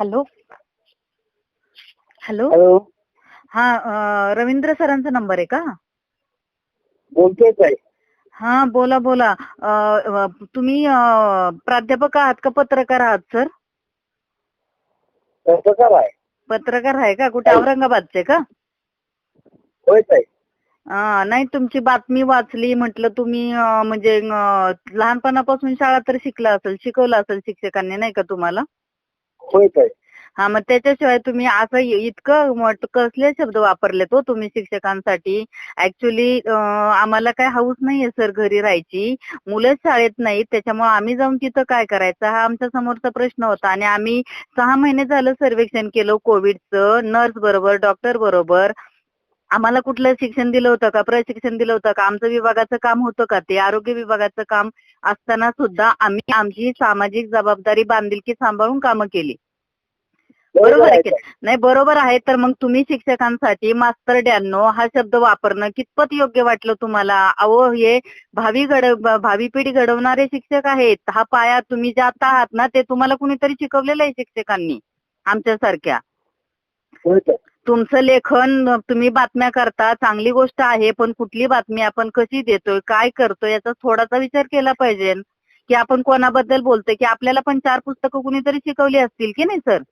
Hello. Hello. Hello. हा रवींद्र सरांचा number आहे का? बोलतोय ताई. हा बोला बोला. अं, तुम्ही अं, प्राध्यापक आहात का पत्रकार आहात सर? पत्रकार आहे. पत्रकार आहे का? कुठे? औरंगाबादचे का? होय ताई. अं, नाही तुमची बातमी वाचली म्हटलं तुम्ही अं, म्हणजे अं, लहानपणापासून शाळा तर शिकला असेल शिकवलं असेल शिक्षकांनी नाही का तुम्हाला? होय ताई हा मग त्याच्याशिवाय तुम्ही असं इतकं मोठ- कसले शब्द वापरले तो हो तुम्ही शिक्षकांसाठी. ऍक्च्युली आम्हाला काय हाऊस नाहीये सर घरी राहायची. मुलं शाळेत नाहीत. त्याच्यामुळे आम्ही जाऊन तिथं काय करायचं? हा आमच्या समोरचा प्रश्न होता. आणि आम्ही सहा महिने झालं सर्वेक्षण केलं कोविडचं. नर्स बरोबर डॉक्टर बरोबर. आम्हाला कुठलं शिक्षण दिलं होतं का? प्रशिक्षण दिलं होतं का? आमचं विभागाचं काम होतं का? ते आरोग्य विभागाचं काम असताना सुद्धा आम्ही आमची सामाजिक जबाबदारी बांधिलकी सांभाळून कामं केली. बरोबर आहे की नाही? बरोबर आहे. तर मग तुम्ही शिक्षकांसाठी मास्तर डॅनो हा शब्द वापरणं कितपत योग्य वाटलं तुम्हाला? अहो हे भावी घड भावी पिढी घडवणारे शिक्षक आहेत. हा पाया तुम्ही ज्यात आहात ना ते तुम्हाला कुणीतरी शिकवलेलं आहे शिक्षकांनी आमच्यासारख्या. तुमचं लेखन तुम्ही बातम्या करता चांगली गोष्ट आहे पण कुठली बातमी आपण कशी देतोय काय करतोय याचा थोडासा विचार केला पाहिजे. की आपण कोणाबद्दल बोलतोय की आपल्याला पण चार पुस्तकं कुणीतरी शिकवली असतील की नाही सर?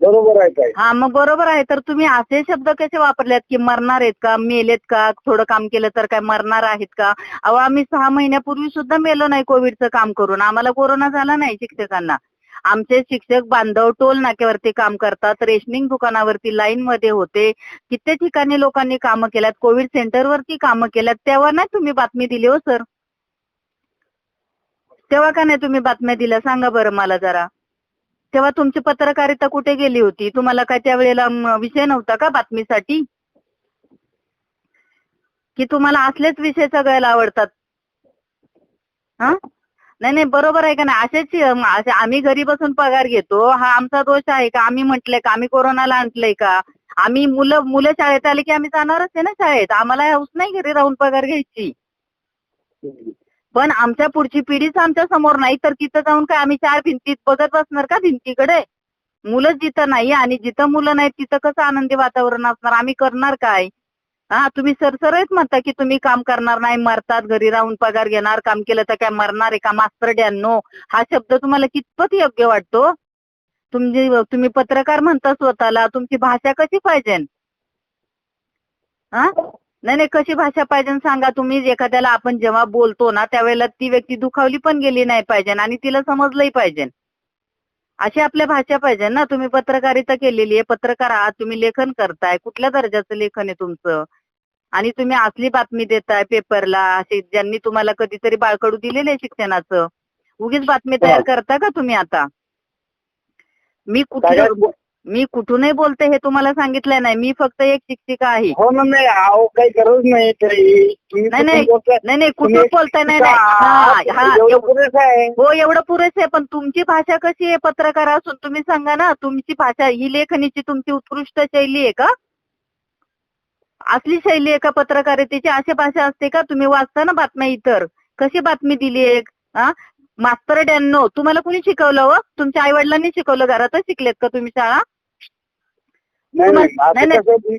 बरोबर आहे हा मग बरोबर आहे. तर तुम्ही असे शब्द कसे वापरलेत की मरणार आहेत का मेलेत का थोडं काम केलं तर काय मरणार आहेत का? अहो आम्ही सहा महिन्यापूर्वी सुद्धा मेलो नाही कोविडचं काम करून. आम्हाला कोरोना झाला नाही शिक्षकांना. आमचे शिक्षक बांधव टोल नाक्यावरती काम करतात रेशनिंग दुकानावरती लाईन मध्ये होते. कित्येक ठिकाणी लोकांनी कामं केल्यात कोविड सेंटरवरती कामं केल्यात. तेव्हा नाही तुम्ही बातमी दिली हो सर तेव्हा का नाही तुम्ही बातम्या दिल्या? सांगा बरं मला जरा. तेव्हा तुमची पत्रकारिता कुठे गेली होती? तुम्हाला काय त्यावेळेला विषय नव्हता का बातमीसाठी? की तुम्हाला असलेच विषय सगळ्याला आवडतात? हा? नाही नाही बरोबर आहे का नाही? असेच असे आम्ही घरी बसून पगार घेतो. हा आमचा दोष आहे का? आम्ही म्हटलंय का? आम्ही कोरोनाला आणलंय का? आम्ही मुलं मुलं शाळेत आले की आम्ही जाणारच आहे ना शाळेत? आम्हाला हौस नाही घरी राहून पगार घ्यायची. पण आमच्या पुढची पिढीच आमच्यासमोर नाही तर तिथं जाऊन काय आम्ही चार भिंतीत बघत बसणार का भिंतीकडे? मुलं जिथं नाही आणि जिथं मुलं नाही तिथं कसं आनंदी वातावरण असणार? आम्ही करणार काय? हा तुम्ही सरसरच म्हणता की तुम्ही काम करणार नाही मरतात घरी राहून पगार घेणार काम केलं तर काय मरणार आहे का? मास्तर डॅनो हा शब्द तुम्हाला कितपत योग्य वाटतो? तुम्ही तुम्ही पत्रकार म्हणता स्वतःला तुमची भाषा कशी पाहिजे? हा? नाही नाही कशी भाषा पाहिजे सांगा तुम्ही एखाद्याला आपण जेव्हा बोलतो ना त्यावेळेला ती व्यक्ती दुखावली पण गेली नाही पाहिजे आणि तिला समजलंही पाहिजे. अशी आपल्या भाषा पाहिजे ना. तुम्ही पत्रकारिता केलेली आहे. पत्रकार आहात. तुम्ही लेखन करताय. कुठल्या दर्जाचं लेखन आहे तुमचं? आणि तुम्ही असली बातमी देताय पेपरला. असे ज्यांनी तुम्हाला कधीतरी बाळकडू दिलेलं आहे शिक्षणाचं. उगीच बातमी तयार करता का तुम्ही आता? मी कुठे सगळ्यात- मी कुठूनही बोलते हे तुम्हाला सांगितलं नाही. मी फक्त एक शिक्षिका आहे. हो ना नाही अहो काही गरज नाही ताई तुम्ही नाही, कुठून नाही. बोलताय? नाही नाही कुठून बोलताय? नाही नाही. हा, हा हा एवढं एव- पुरेसं आहे. हो एवढं पुरेसे आहे पण तुमची भाषा कशी आहे पत्रकार असून? तुम्ही सांगा ना तुमची भाषा ही लेखनीची तुमची उत्कृष्ट शैली आहे का? असली शैली आहे का पत्रकारितेची? अशी भाषा असते का? तुम्ही वाचता ना बातम्या इतर. कशी बातमी दिली आहे? हा मास्तर डॅनो तुम्हाला कुणी शिकवलं हो? तुमच्या आई वडिलांनी शिकवलं घरातच शिकलेत का तुम्ही शाळा? नाही नाही.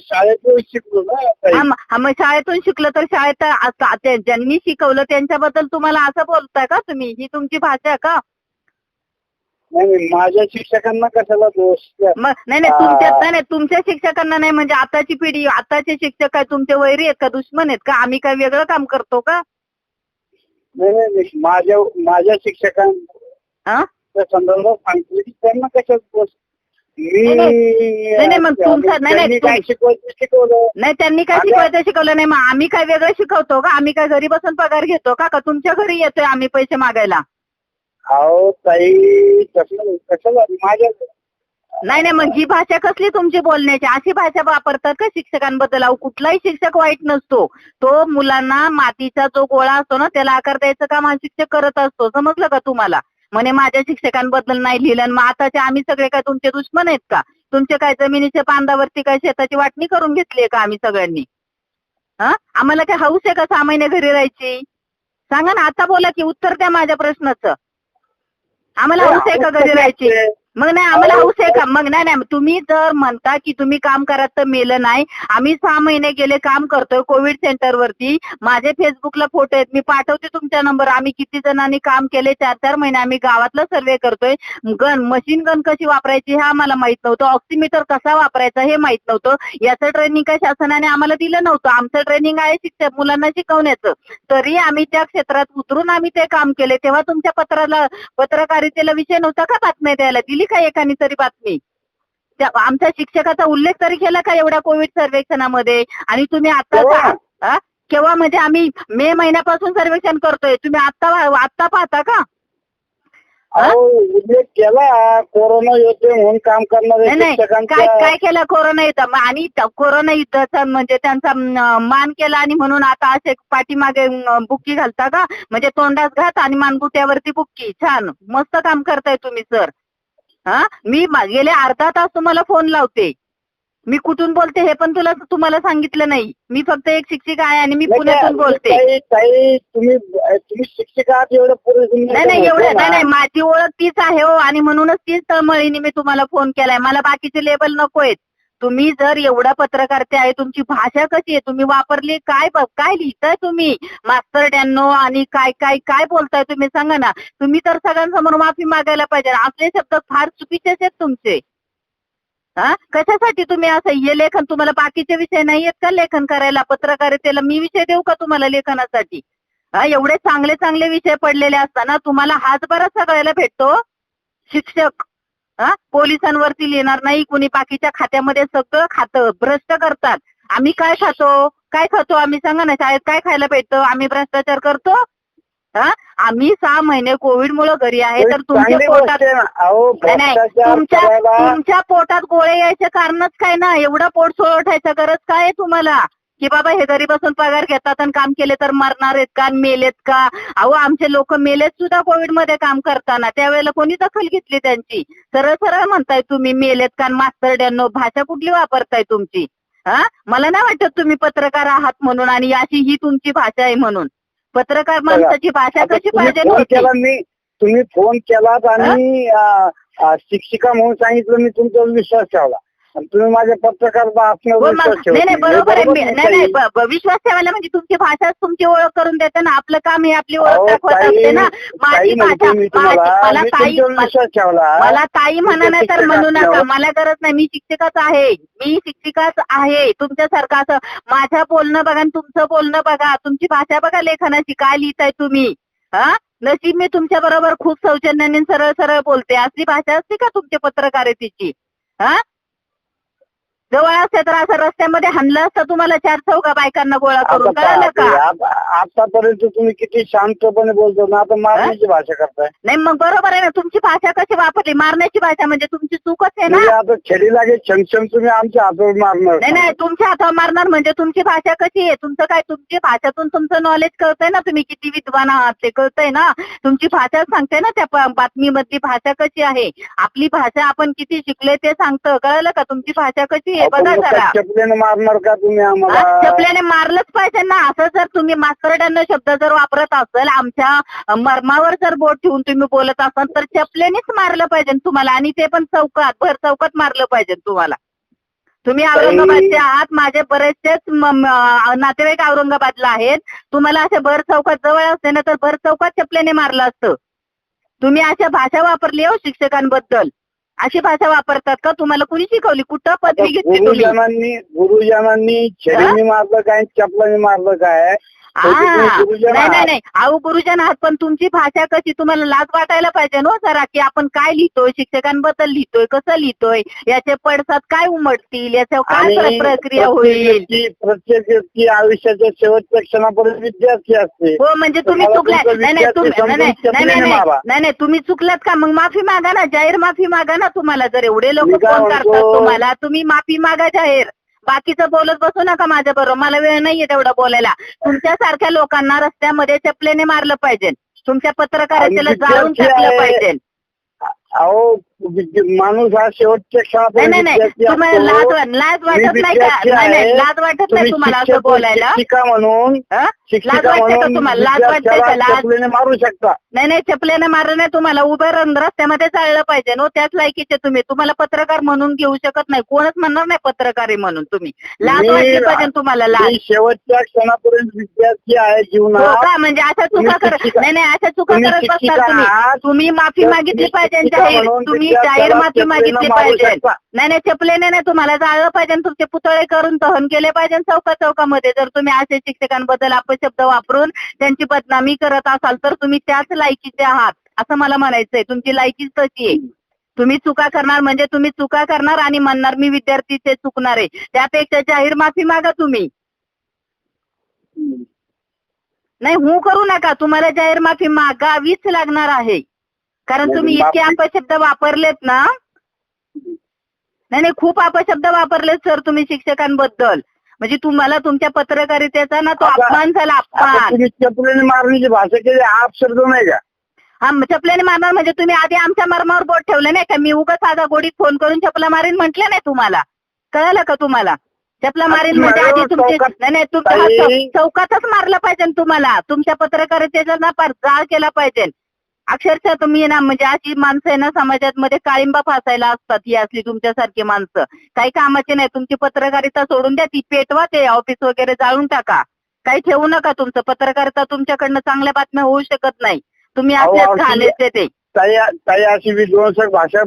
शाळेतून शिकलो ना मग शाळेतून शिकलं तर शाळेत ज्यांनी शिकवलं त्यांच्याबद्दल तुम्हाला असं बोलताय का तुम्ही? ही तुमची भाषा का? नाही माझ्या शिक्षकांना कशाला दोष नाही नाही. तुमच्या नाही नाही. तुमच्या शिक्षकांना नाही. म्हणजे आताची पिढी आताचे शिक्षक काय तुमचे वैरी आहेत का? दुश्मन आहेत का? आम्ही काय वेगळं काम करतो का? नाही. माझ्या माझ्या शिक्षकांच्या हा संदर्भात सांगितलं की त्यांना कशाला दोष मी नाही, नाही, मग तुमचा- नाही, नाही, त्यांनी काय तुम- शिकवायचं शिकवलं? नाही त्यांनी काय शिकवायचं शिकवलं नाही. मग आम्ही काय वेगळं शिकवतो का? आम्ही काय घरी बसून पगार घेतो का? का तुमच्या घरी येतोय आम्ही पैसे मागायला? अहो ताई कसं कशाला माझ्या नाही नाही मग ही भाषा कसली तुमची बोलण्याची? अशी भाषा वापरतात का शिक्षकांबद्दल? अहो कुठलाही शिक्षक वाईट नसतो. तो मुलांना मातीचा जो गोळा असतो ना त्याला आकार द्यायचं काम हा शिक्षक करत असतो. समजलं का तुम्हाला? म्हणे माझ्या शिक्षकांबद्दल नाही लिहिलं मग आताचे आम्ही सगळे काय तुमचे दुश्मन आहेत का? तुमचे काय जमिनीच्या बांधावरती काय शेताची वाटणी करून घेतली का आम्ही सगळ्यांनी? हा? आम्हाला काय हाऊस आहे का सहा महिने घरी राहायची? सांगा ना आता बोला की उत्तर द्या माझ्या प्रश्नाचं. आम्हाला हाऊस आहे का घरी राहायची? मग नाही आम्हाला हौस आहे का? मग नाही नाही तुम्ही जर म्हणता की तुम्ही काम करा तर मेलं नाही. आम्ही सहा महिने गेले काम करतोय कोविड सेंटरवरती माझे फेसबुकला फोटो आहेत. मी पाठवते तुमच्या नंबर. आम्ही किती जणांनी काम केले चार चार महिने आम्ही गावातला सर्वे करतोय. गन मशीन गन कशी वापरायची हे आम्हाला माहीत नव्हतं. ऑक्सिमीटर कसा वापरायचा हे माहीत नव्हतं. याचं ट्रेनिंग काय शासनाने आम्हाला दिलं नव्हतं. आमचं ट्रेनिंग आहे शिक्षक मुलांना शिकवण्याचं. तरी आम्ही त्या क्षेत्रात उतरून आम्ही ते काम केले. तेव्हा तुमच्या पत्राला पत्रकारितेला विषय नव्हता का बातम्या द्यायला? दिली का एकाने तरी बातमी? आमच्या शिक्षकाचा उल्लेख तरी केला का एवढ्या कोविड सर्वेक्षणामध्ये? आणि तुम्ही आता केव्हा? हा? केव्हा म्हणजे आम्ही मे महिन्यापासून सर्वेक्षण करतोय. तुम्ही आता आता पाहता का? उल्लेख केला. कोरोना योद्धे म्हणून काम करणारे काय केलं कोरोना युद्ध? आणि कोरोना युद्धाचा म्हणजे त्यांचा मान केला आणि म्हणून आता असे पाठीमागे बुक्की घालता का? म्हणजे तोंडात घात आणि मानगुट्यावरती बुक्की. छान. मस्त काम करताय तुम्ही सर. हा? मी गेले अर्धा तास तुम्हाला फोन लावते. मी कुठून बोलते हे पण तुला तुम्हाला सांगितलं नाही. मी फक्त एक शिक्षिका आहे आणि मी पुण्यातून बोलते. नाही नाही एवढं नाही नाही माझी ओळख तीच आहे हो आणि म्हणूनच तीच तळमळीने मी तुम्हाला फोन केलाय. मला बाकीचे लेबल नकोयत तुम्ही जर एवढा पत्रकारते आहे तुमची भाषा कशी आहे? तुम्ही वापरली काय काय लिहिताय तुम्ही? मास्तर डॅनो आणि काय काय काय बोलताय तुम्ही? सांगा ना. तुम्ही तर सगळ्यांसमोर माफी मागायला पाहिजे. आपले शब्द फार चुकीचेच आहेत तुमचे. हा? कशासाठी तुम्ही असं हे लेखन तुम्हाला बाकीचे विषय नाही आहेत का लेखन करायला? पत्रकारितेला मी विषय देऊ का तुम्हाला लेखनासाठी? हा एवढे चांगले चांगले विषय पडलेले असताना तुम्हाला हाच बराच सगळ्याला भेटतो. शिक्षक पोलिसांवरती लिहिणार नाही कुणी बाकीच्या खात्यामध्ये सगळं खातं भ्रष्ट करतात. आम्ही काय खातो? काय खातो आम्ही? सांगा ना शाळेत काय खायला भेटतं? आम्ही भ्रष्टाचार करतो? हा? आम्ही सहा महिने कोविड मुळे घरी आहे तर तुमच्या पोटात तुमच्या तुमच्या पोटात गोळे यायचं कारणच काय ना? एवढं पोट सोडवायचं गरज काय आहे तुम्हाला? की बाबा हे घरी बसून पगार घेतात आणि काम केले तर मरणार आहेत का मेलेत का? अहो आमचे लोक मेलेत सुद्धा कोविडमध्ये काम करताना. त्यावेळेला कोणी दखल घेतली त्यांची? सरळ सरळ म्हणताय तुम्ही मेलेत का आणि मास्तर डॅनो भाषा कुठली वापरताय तुमची? हा? मला नाही वाटत तुम्ही पत्रकार आहात म्हणून आणि अशी ही तुमची भाषा आहे म्हणून. पत्रकार माणसाची भाषा कशी पाहिजे तुम्ही फोन केलात आणि शिक्षिका म्हणून सांगितलं मी तुमच्यावर विश्वास ठेवला. तुम्ही माझ्या पत्रकार असण्यावर हो मग नाही नाही बरोबर आहे. मी- नाही नाही नाही. ब- ब- विश्वास ठेवायला म्हणजे तुमची भाषाच तुमची ओळख करून देते ना. आपलं काम हे आपली ओळख दाखवत असते ना. माझी भाषा माझी- मला ताई मला- विश्वास ठेवला. मला ताई म्हणा नाही तर म्हणू नका. मला गरज नाही. मी शिक्षिकाच आहे. मी शिक्षिकाच आहे. तुमच्यासारखं असं माझं बोलणं बघा आणि तुमचं बोलणं बघा. तुमची भाषा बघा लेखनाची. काय लिहिताय तुम्ही? हा? नशीब मी तुमच्या बरोबर खूप सौजन्याने सरळ सरळ बोलते. असली भाषा असते का तुमच्या पत्रकारितेची? हा? जवळ असते तर असं रस्त्यामध्ये हाणलं असतं तुम्हाला चार चौका बायकांना गोळा करून कळलं का? आता- आतापर्यंत तुम्ही किती शांतपणे बोलतो ना आता मारण्याची भाषा करताय. नाही मग बरोबर आहे ना तुमची भाषा कशी वापरली? मारण्याची भाषा म्हणजे तुमची चूकच आहे ना? आता छडी लागे छमछम तुम्ही आमच्या हातावर मारणार. नाही नाही तुमच्या हातावर मारणार म्हणजे तुमची भाषा कशी आहे? तुमचं काय तुमची भाषातून तुमचं नॉलेज कळतंय ना तुम्ही? किती विद्वान आहात ते कळतंय ना? तुमची भाषा सांगते ना त्या बातमीमधली भाषा कशी आहे? आपली भाषा आपण किती शिकले ते सांगतं. कळलं का? तुमची भाषा कशी आहे बघा जरा. चपलेने मारणार का तुम्ही आम्हाला? चपल्याने मारलंच पाहिजे ना. असं जर तुम्ही मास्तरड्यांना शब्द जर वापरत असाल आमच्या मर्मावर जर बोट ठेवून तुम्ही बोलत असाल तर चपल्यानेच मारलं पाहिजे तुम्हाला. आणि ते पण चौकात भर चौकात मारलं पाहिजे तुम्हाला. तुम्ही औरंगाबादचे आहात माझे बरेचसेच नातेवाईक औरंगाबादला आहेत. तुम्हाला अशा भर चौकात जवळ असते ना तर भर चौकात चपल्याने मारलं असतं. तुम्ही अशा भाषा वापरली हो शिक्षकांबद्दल. अशी भाषा वापरतात का? तुम्हाला कुणी शिकवली? कुठं पदवी घेतली तुम्ही? गुरुजनांनी गुरुजनांनी छडीने मारलं काय चपलाने मारलं काय? हा नाही नाही. नाही. अहो गुरुजन आहात पण तुमची भाषा कशी तुम्हाला लाज वाटायला पाहिजे ना जरा की आपण काय लिहितोय शिक्षकांबद्दल लिहितोय कसं लिहितोय याचे पडसाद काय उमटतील याच्या काय प्रक्रिया होईल? प्रत्येक व्यक्ती आयुष्याच्या शेवटच्या क्षणापर्यंत विद्यार्थी असते. हो म्हणजे तुम्ही तुमचं नाही नाही नाही तुम्ही चुकलात का? मग माफी मागा ना जाहीर माफी मागा ना तुम्हाला. जर एवढे लोक फोन करतात? तुम्हाला तुम्ही माफी मागा जाहीर. बाकीचं बोलत बसू नका माझ्या बरोबर. मला वेळ नाहीये तेवढं बोलायला. तुमच्यासारख्या लोकांना रस्त्यामध्ये चपलेने मारलं पाहिजे. तुमच्या पत्रकारितेला जाळून टाकलं. पाहिजे. अहो माणूस हा शेवटच्या नाही क्षणापर्यंत नाही. तुम्हाला. लाज वाट- लाज वाटत नाही का? विद्यार्थी नाही नाही आहे. लाज वाटत नाही तुम्ही तुम्हाला असं बोलायला? शिक्षिका म्हणून हं? लाज शिक्षिका वाटते का म्हणून तुम्हाला? लाज वाटते का? विद्यार्थ्याला लाज चपलीने मारू शकता. नाही नाही चपल्याने मारलं नाही तुम्हाला उभं राहून रस्त्यामध्ये चाललं पाहिजे. नो त्याच लायकीचे तुम्ही. तुम्हाला पत्रकार म्हणून घेऊ शकत नाही. कोणच म्हणणार नाही पत्रकार आहे म्हणून तुम्ही. लाज मी- वाटली पाहिजे तुम्हाला लाज. मी शेवटच्या क्षणापर्यंत विद्यार्थी आहे हो जीवनात का? म्हणजे अशा तुम्ही चुका करत शिक्षिका- नाही नाही अशा चुका तुम्ही करत शिक्षिका बसता तुम्ही. आहात. तुम्ही माफी तर मागितली पाहिजे शिक्षिका जाहीर म्हणून तुम्ही जाहीर माफी मागितली पाहिजे. नाही नाही चपलेने नाही तुम्हाला जाळलं पाहिजे तुमचे पुतळे करून दहन केले पाहिजे चौका चौकामध्ये. जर तुम्ही असे शिक्षकांबद्दल अपशब्द वापरून त्यांची बदनामी करत असाल तर तुम्ही त्याच लायकीचे आहात असं मला म्हणायचंय तुमची लायकीच तशी आहे? तुम्ही चुका करणार म्हणजे तुम्ही चुका करणार आणि म्हणणार मी विद्यार्थीचे चुकणार आहे. त्यापेक्षा जाहीर माफी मागा तुम्ही. नाही हू करू नका. तुम्हाला जाहीर माफी मागावीच लागणार आहे. कारण तुम्ही इतके अपशब्द वापरलेत ना. नाही नाही खूप अपशब्द वापरलेत सर तुम्ही शिक्षकांबद्दल. म्हणजे तुम्हाला तुमच्या पत्रकारितेचा ना तो अपमान झाला अपमान. तुम्ही चपलीने मारण्याची भाषा केली हा शब्द नाही का? हा चपल्याने मारणार म्हणजे तुम्ही आधी आमच्या मर्मावर बोट ठेवलं नाही का? मी उगाच साधा गोडीत फोन करून चपला मारीन म्हटलं नाही तुम्हाला? कळलं का तुम्हाला? चपला मारीन म्हणजे आधी तुमची नाही नाही तुमच्या चौकातच मारलं पाहिजे तुम्हाला. तुमच्या पत्रकारितेचा ना जाळ केला पाहिजे. अक्षरशः तुम्ही ना म्हणजे अशी माणसं आहे ना समाजात मध्ये काळिंबा फासायला असतात ही असली तुमच्यासारखी माणसं. काही कामाची नाही तुमची पत्रकारिता सोडून द्या ती पेटवा ते ऑफिस वगैरे जाळून टाका. काही ठेवू नका तुमचं पत्रकारिता तुमच्याकडनं चांगल्या बातम्या होऊ शकत नाही. तुम्ही अहो, घालायचे ते ताई अशी विध्वंसक भाषा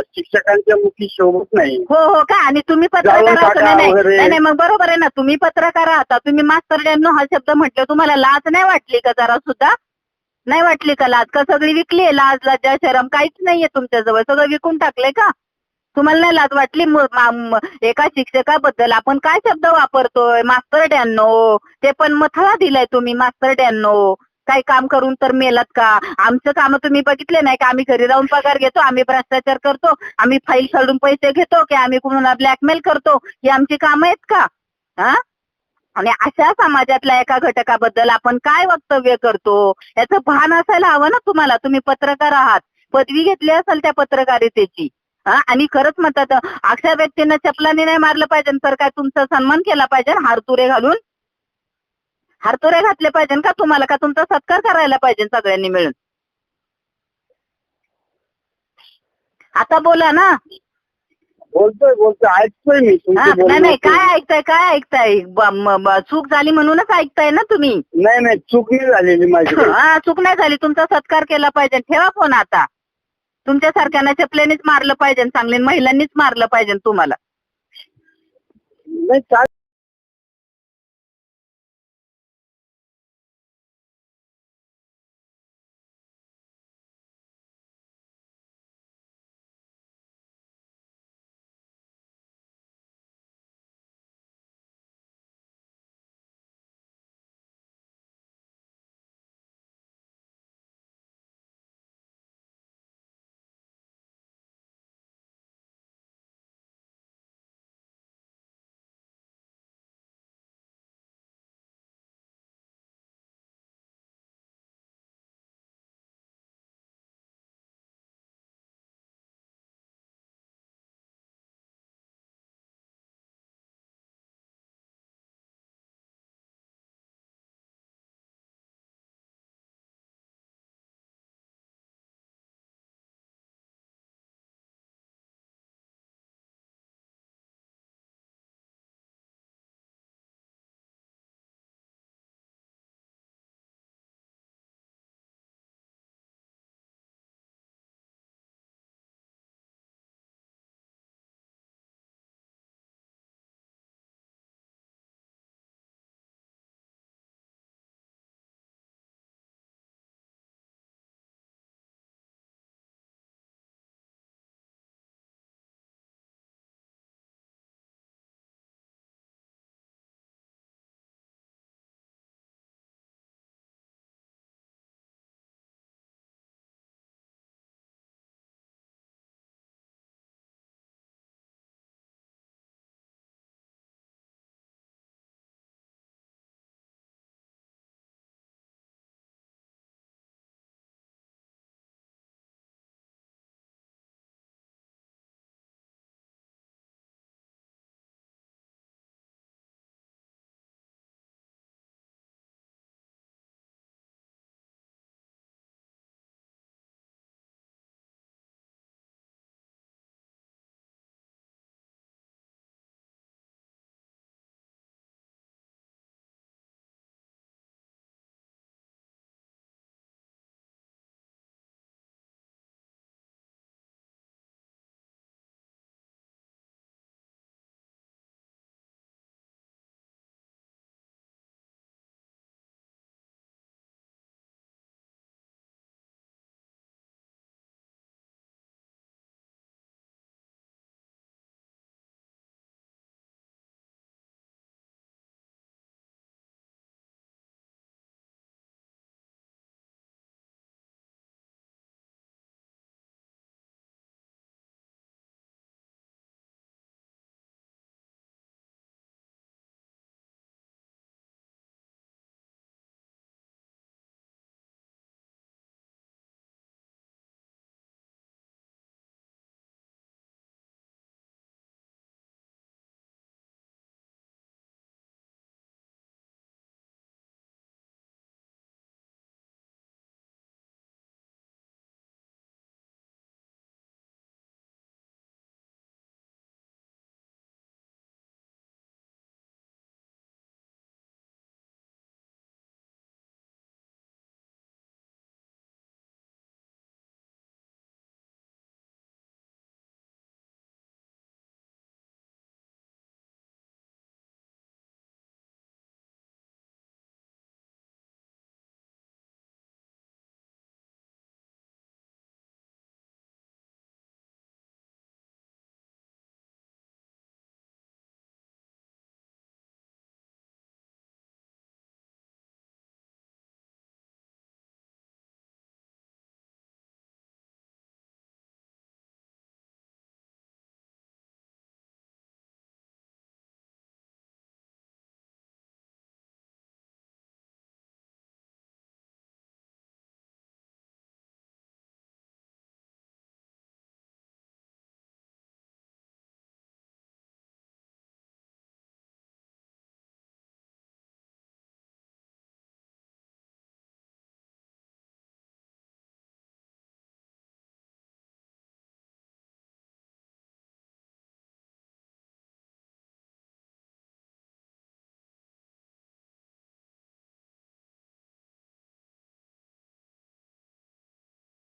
शिक्षकांच्या मुखी शोभत नाही. हो हो का? आणि तुम्ही पत्रकार आहात नाही, नाही. मग बरोबर आहे ना तुम्ही पत्रकार आहात. तुम्ही मास्तर हा शब्द म्हटलं तुम्हाला लाज नाही वाटली का जरा सुद्धा नाही वाटली का लाज का सगळी विकली आहे लाज लज्जा शरम? काहीच नाहीये तुमच्याजवळ. सगळं विकून टाकलंय का? तुम्हाला नाही लाज वाटली? म- मा- म- एका शिक्षकाबद्दल आपण काय शब्द वापरतोय? मास्तर डॅनो ते पण मथळा दिलाय तुम्ही मास्तर डॅनो काही काम करून तर मेलात का? आमचं काम तुम्ही बघितले नाही का? आम्ही घरी राहून पगार घेतो आम्ही भ्रष्टाचार करतो आम्ही फाईल काढून पैसे घेतो की आम्ही कुणाला ब्लॅकमेल करतो? ही आमची कामं आहेत का? हा? आणि अशा समाजातल्या एका घटकाबद्दल आपण काय वक्तव्य करतो याचं भान असायला हवं ना तुम्हाला? तुम्ही पत्रकार आहात. पदवी घेतली असेल त्या पत्रकारितेची. आणि खरंच म्हणतात अशा व्यक्तींना चपलाने नाही मारलं पाहिजे तर काय तुमचा सन्मान केला पाहिजे हारतुरे घालून? हारतुरे घातले पाहिजे का तुम्हाला? का तुमचा सत्कार करायला पाहिजे सगळ्यांनी मिळून? आता बोला ना. बोलतोय बोलतोय. ऐकतोय मी हा, तुमचे नाही नाही बोलणं. काय ऐकताय काय ऐकताय? ब- म- म- चूक झाली म्हणूनच ऐकताय ना तुम्ही? नाही नाही चूक नाही झालेली माझी हा चूक नाही झाली. तुमचा सत्कार केला पाहिजे. ठेवा फोन आता. तुमच्यासारख्यांना चपलेनीच मारलं पाहिजे चांगले महिलांनीच मारलं पाहिजे तुम्हाला. नाही